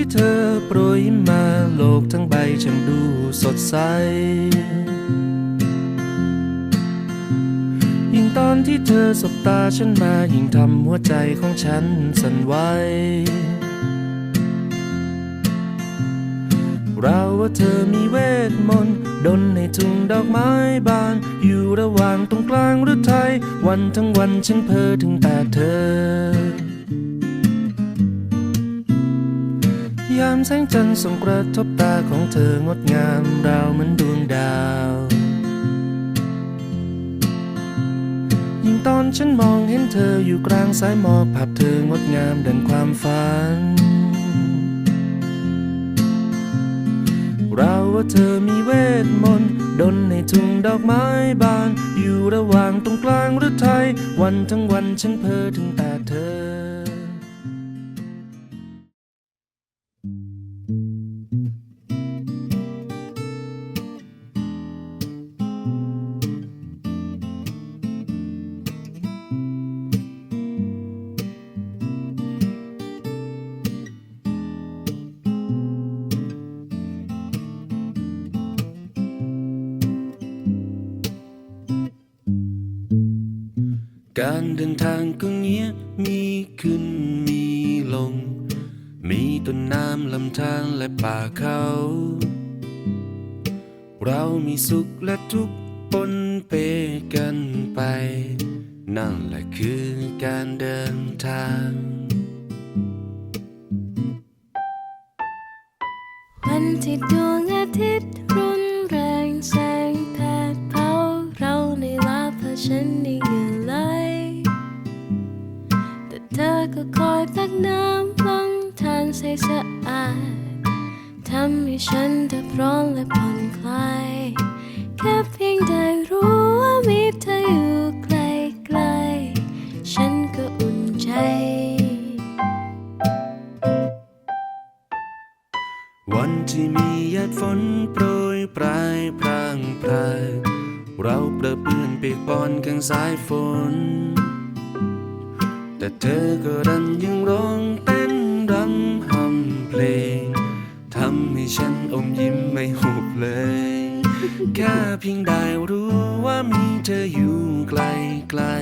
ที่เธอโปรยมาโลกทั้งใบช่างดูสดใส ยิ่งตอนที่เธอสบตาฉันมายิ่งทำหัวใจของฉันสั่นไหวเราว่าเธอมีเวทมนต์ดนในทุ่งดอกไม้บาน อยู่ระหว่างตรงกลางหรือไทย วันทั้งวันฉันเพ้อถึงแต่เธอ ยามแสงจันทร์ส่องกระทบตาของเธองดงามราวเหมือนดวงดาว ยิ่งตอนฉันมองเห็นเธออยู่กลางสายหมอกภาพเธองดงามดังความฝันเราว่าเธอมีเวทมนต์ดนในทุ่งดอกไม้บาน อยู่ระหว่างตรงกลางหรือไทย วันทั้งวันฉันเพ้อถึงแต่เธอ การเดินทางก็เงี้ยมีขึ้นมีลง มีต้นน้ำลำธารและป่าเขา เรามีสุขและทุกข์ปนเปกันไป นั่นแหละคือการเดินทางวันที่ดวงอาทิตย์ ก็คอยตักน้ำลงทานใส่สะอาดทำให้ฉันเดือดร้อนและผ่อนคลายแค่เพียงได้รู้ว่ามีเธออยู่ใกล้ๆฉันก็อุ่นใจ วันที่มีหยาดฝนโปรยปลายพรางพรายเราเปรอะเปื้อนเปียกปอนกลางสายฝน แต่เธอก็ดันยังร้องเต้นรำหำเพลงทำให้ฉันอมยิ้มไม่หุบเลย แค่เพียงได้รู้ว่ามีเธออยู่ใกล้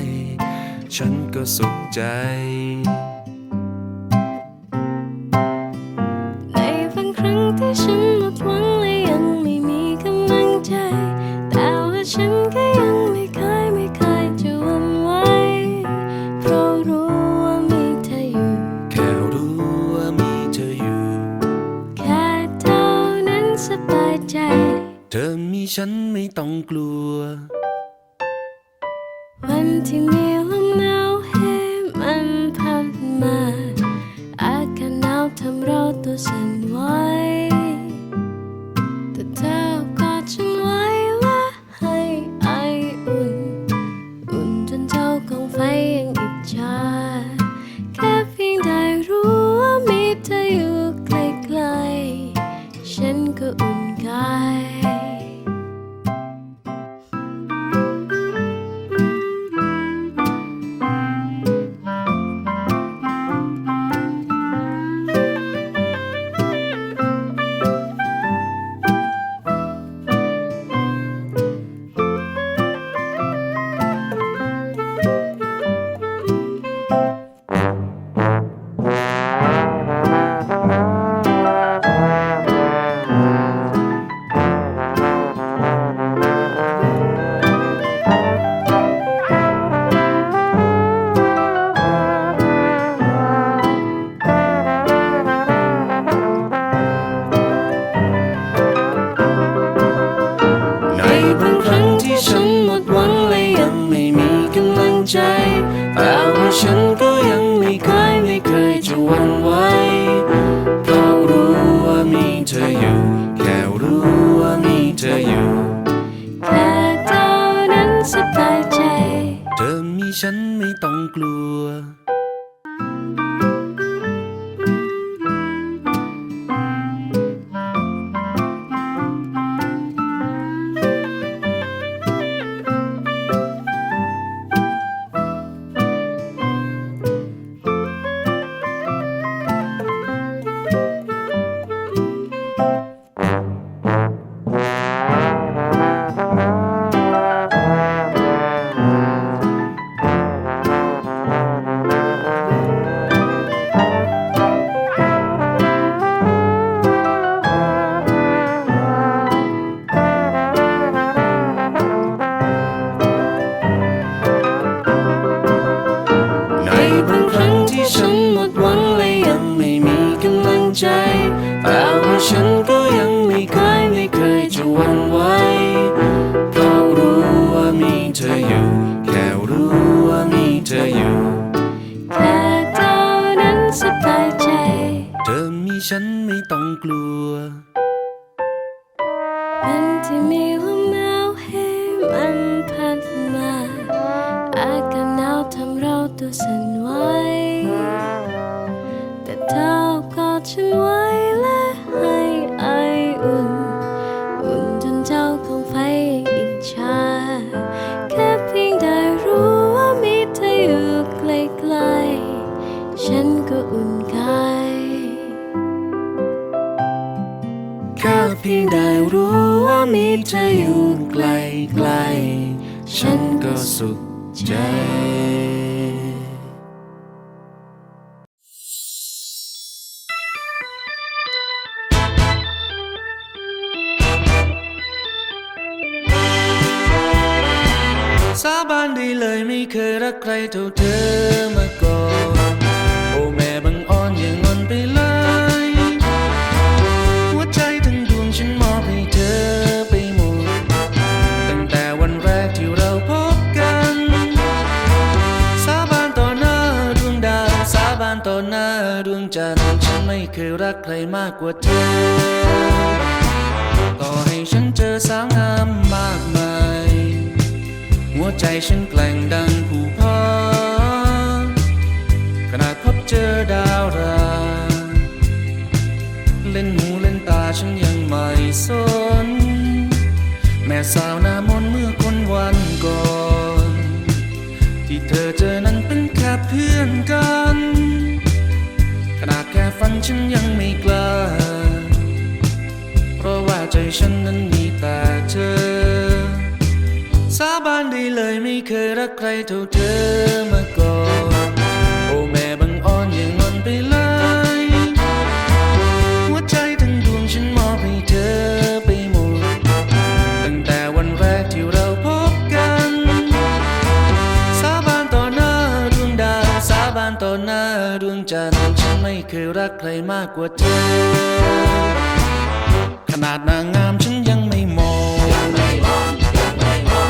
ๆฉันก็สุขใจในบางครั้งที่ฉัน วันที่มีลมหนาวให้มันพัดมา อากาศหนาวทำเราตัวสั่นไหว ต้องกลัว ก็สุขใจสาบานได้เลยไม่เคยรักใครเท่าเธอ จันทร์ฉันไม่เคยรักใครมากกว่าเธอ ต่อให้ฉันเจอสาวงามมากมาย หัวใจฉันแกล่งดังผู้พอขนาดพบเจอดาวรา เล่นหูเล่นตาฉันยังไม่สน แม่สาวหน้ามนเมื่อคนวันก่อน ที่เธอเจอนั้นเป็นแค่เพื่อนกัน ฉันยังไม่กล้า เพราะว่าใจฉันนั้นมีแต่เธอ สาบานได้เลยไม่เคยรักใครเท่าเธอมาก่อน รักใครมากกว่าเธอ ขนาดนางงามฉันยังไม่มอง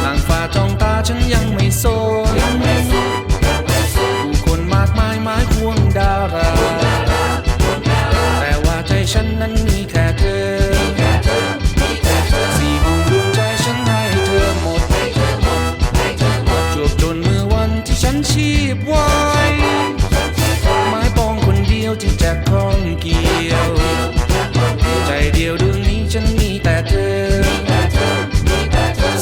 นางฟ้าจ้องตาฉันยังไม่สนผู้คนมากมายหมายห่วงดารา แต่ว่าใจฉันนั้น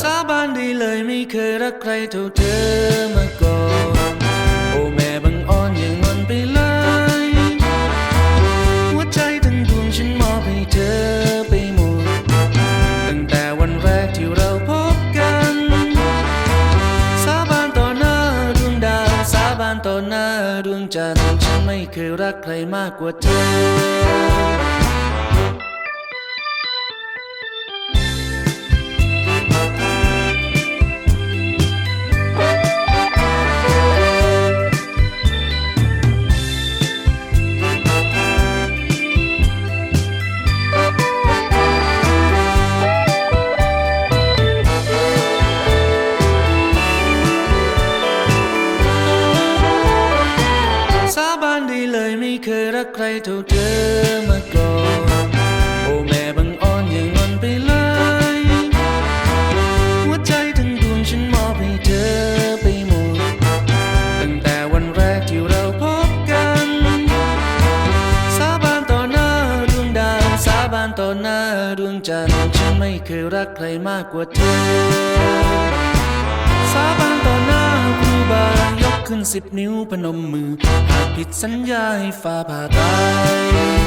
สาบานได้เลยไม่เคยรักใครเท่าเธอมาก่อน โอ้แม่บังอ่อนอย่างงอนไปเลย หัวใจทั้งดวงฉันมอบให้เธอไปหมด ตั้งแต่วันแรกที่เราพบกัน สาบานต่อหน้าดวงดาว สาบานต่อหน้าดวงจันทร์ ฉันไม่เคยรักใครมากกว่าเธอ รักใครมากกว่าเธอ สาบานต่อหน้าครูบายกขึ้นสิบนิ้วพนมมือ หากผิดสัญญาให้ฟ้าผ่าตาย